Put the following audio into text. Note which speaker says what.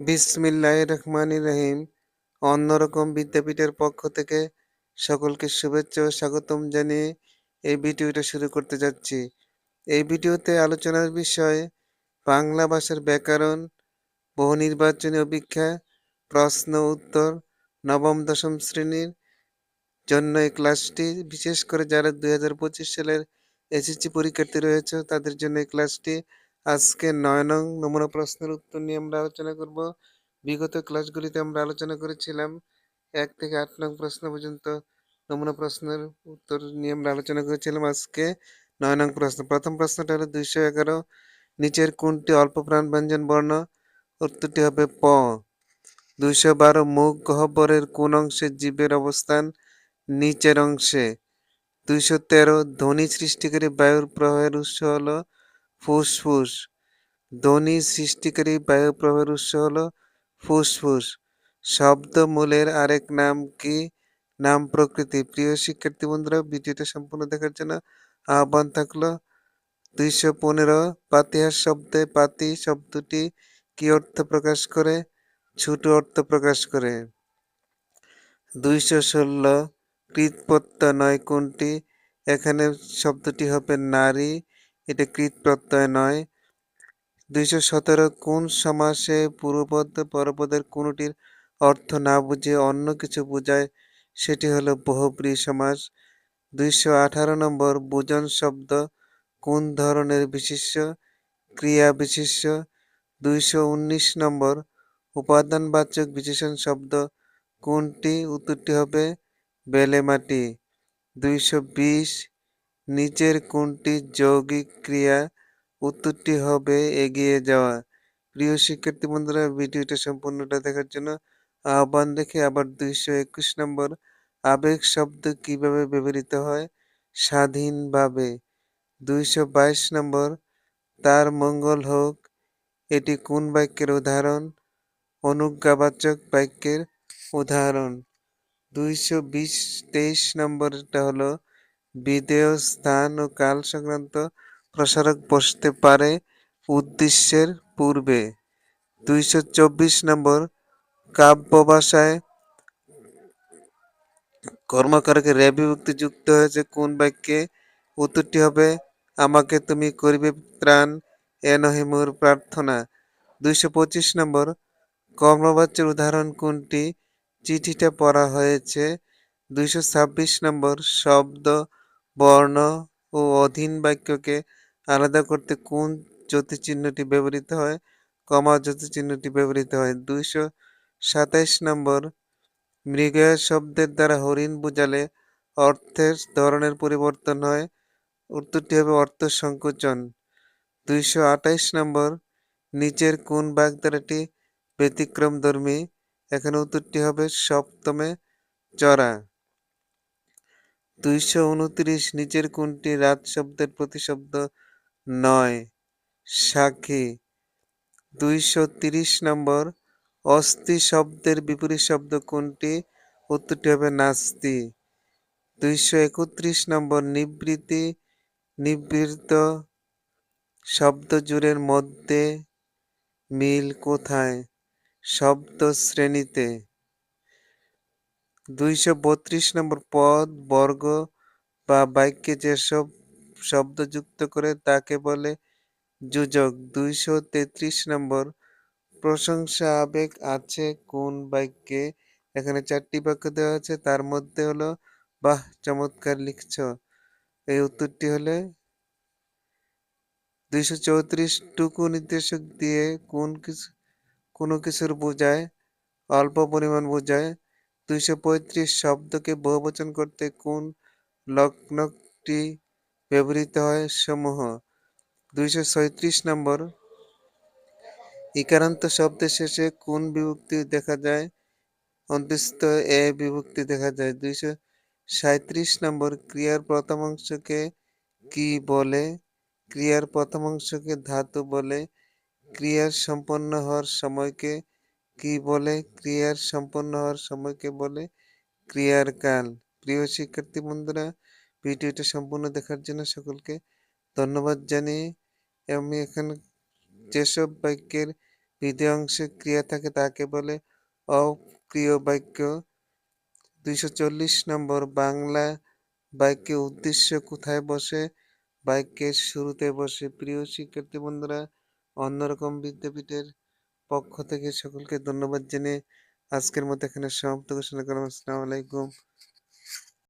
Speaker 1: বিসমিল্লাহির রহমানির রহিম। অন্যরকম বিদ্যাপীঠের পক্ষ থেকে সকলকে শুভেচ্ছা ও স্বাগতম জানিয়ে এই ভিডিওটা শুরু করতে যাচ্ছি। এই ভিডিওতে আলোচনার বিষয় বাংলা ভাষার ব্যাকরণ বহু নির্বাচনী অপেক্ষা, প্রশ্ন উত্তর, নবম, দশম শ্রেণির জন্য এই ক্লাসটি। বিশেষ করে যারা দুই হাজার পঁচিশ সালের এসএসসি পরীক্ষার্থী রয়েছে, তাদের জন্য এই ক্লাসটি আজকে নয় নং নমুনা প্রশ্নের উত্তর নিয়ে আমরা আলোচনা করব। বিগত ক্লাসগুলিতে আমরা আলোচনা করেছিলাম, এক থেকে আট নং প্রশ্ন পর্যন্ত নমুনা প্রশ্নের উত্তর নিয়ে আমরা আলোচনা করেছিলাম আজকে নয় নং প্রশ্ন। প্রথম প্রশ্নটা হলো দুইশো এগারো, নিচের কোনটি অল্প প্রাণ ব্যঞ্জন বর্ণ? উত্তরটি হবে প। দুইশো বারো, মুখ গহ্বরের কোন অংশে জীবের অবস্থান? নিচের অংশে। দুইশো তেরো, ধ্বনি সৃষ্টিকারী বায়ুর প্রবাহের উৎস হলো ফুসফুস। ধ্বনি সৃষ্টিকারী বায়ু প্রবাহের উৎস হল ফুসফুস। শব্দ মূলের আরেক নাম কি? নাম প্রকৃতি। প্রিয় শিক্ষার্থী বন্ধুরা, ভিডিওটা সম্পূর্ণ দেখার জন্য আহ্বান থাকল। দুইশো পনেরো পাতিহাস শব্দে পাতি শব্দটি কি অর্থ প্রকাশ করে? ছোট অর্থ প্রকাশ করে। দুইশো ষোলো কৃতপ্রত্যয় নয় কোনটি? এখানে শব্দটি হবে নারী। এটা কৃতপ্রত্যয় নয়। দুইশো সতেরো কোন সমাসে পূর্বপদ পরপদের কোনটির অর্থ না বুঝে অন্য কিছু বোঝায়, সেটি হলো বহুব্রী সমাস। দুইশো আঠারো নম্বর বুজন শব্দ কোন ধরনের বিশিষ্য? ক্রিয়া বিশিষ্য। দুইশো উনিশ নম্বর উপাদানবাচক বিশেষণ শব্দ কোনটি? উত্তরটি হবে বেলে মাটি দুইশো বিশ নিচের কোনটি যৌগিক ক্রিয়া উত্তরটি হবে এগিয়ে যাওয়া। প্রিয় শিক্ষার্থী বন্ধুরা, ভিডিওটা সম্পূর্ণটা দেখার জন্য আহ্বান দেখে আবার দুইশো একুশ নম্বর আবেগ শব্দ কীভাবে ব্যবহৃত হয়? স্বাধীনভাবে। দুইশো বাইশ নম্বর, তার মঙ্গল হোক। এটি কোন বাক্যের উদাহরণ? অনুজ্ঞাবাচক বাক্যের উদাহরণ। দুইশো বিশ তেইশ নম্বরটা হলো বিদেয় স্থান ও কাল সংক্রান্ত প্রসারক বসতে পারে উদ্দেশ্যের পূর্বে। দুইশো চব্বিশ নম্বর কাব্য ভাষায় কর্মকারকে রে যুক্ত হয়েছে। কোন বাক্যে? উত্তরটি হবে, আমাকে তুমি করিবে ত্রাণ এ নহে মোর প্রার্থনা। দুইশো পঁচিশ নম্বর কর্মবাচ্যের উদাহরণ কোনটি? চিঠিটা পড়া হয়েছে। দুইশো ছাব্বিশ নম্বর শব্দ বর্ণ ও অধীন বাক্যকে আলাদা করতে কোন জ্যোতিচিহ্নটি ব্যবহৃত হয়? কমা জ্যোতিচিহ্নটি ব্যবহৃত হয়। দুইশো সাতাইশ নম্বর। মৃগয়া শব্দের দ্বারা হরিণ বোঝালে অর্থের ধরনের পরিবর্তন হয়। উত্তরটি হবে অর্থ সংকোচন। দুইশো আঠাইশ নম্বর। নিচের কোন বাগধারাটি ব্যতিক্রমধর্মী? এখানে উত্তরটি হবে সপ্তমে চড়া। দুইশো উনত্রিশ নিচের কোনটি রাত শব্দের প্রতিশব্দ নয়? সাক্ষী। দুইশো তিরিশ নম্বর, অস্থি শব্দের বিপরীত শব্দ কোনটি? উত্তরটি হবে নাস্তি। দুইশো একত্রিশ নম্বর, নিবৃত্তি, নিবৃত্ত শব্দ জুড়ের মধ্যে মিল কোথায়? শব্দ শ্রেণীতে। দুইশো বত্রিশ নম্বর পদ, বর্গ বা বাক্যে যেসব শব্দ যুক্ত করে তাকে বলে যোজক। দুইশো তেত্রিশ নম্বর, প্রশংসা আবেগ আছে কোন বাক্যে? এখানে চারটি বাক্য দেওয়া আছে, তার মধ্যে হলো, বাহ, চমৎকার লিখছ। এই উত্তরটি হলে দুইশো চৌত্রিশ টুকু নির্দেশক দিয়ে কোন কিছু, কোনো কিছুর বোঝায়, অল্প পরিমাণ বোঝায় দুইশো পঁয়ত্রিশ শব্দকে বহুবচন করতে কোন লগ্নটি ব্যবহৃত হয়? সমূহ। দুইশো ছয়ত্রিশ নম্বর। ইকারান্ত শব্দের শেষে কোন বিভক্তি দেখা যায়? অন্তস্থ এ বিভক্তি দেখা যায়। দুইশো সাঁত্রিশ নম্বর। ক্রিয়ার প্রথম অংশকে কি বলে? ক্রিয়ার প্রথম অংশকে ধাতু বলে। ক্রিয়ার সম্পন্ন হওয়ার সময়কে কি বলে? ক্রিয়ার সম্পন্ন হওয়ার সময়কে বলে? ক্রিয়ার কাল। প্রিয় শিক্ষার্থী বন্ধুরা, ভিডিওটা সম্পূর্ণ দেখার জন্য সকলকে ধন্যবাদ জানিয়ে আমি এখানে যেসব বাক্যের বিধি অংশে ক্রিয়া থাকে তাকে বলে অপ্রিয় বাক্য। দুইশো চল্লিশ নম্বর বাংলা বাক্যে উদ্দেশ্য কোথায় বসে? বাক্যের শুরুতে বসে। প্রিয় শিক্ষার্থী বন্ধুরা, অন্যরকম বিদ্যাপীঠের পক্ষ থেকে সকলকে ধন্যবাদ জেনে আজকের মতো এখানে সমাপ্ত ঘোষণা করলাম। আসসালামু আলাইকুম।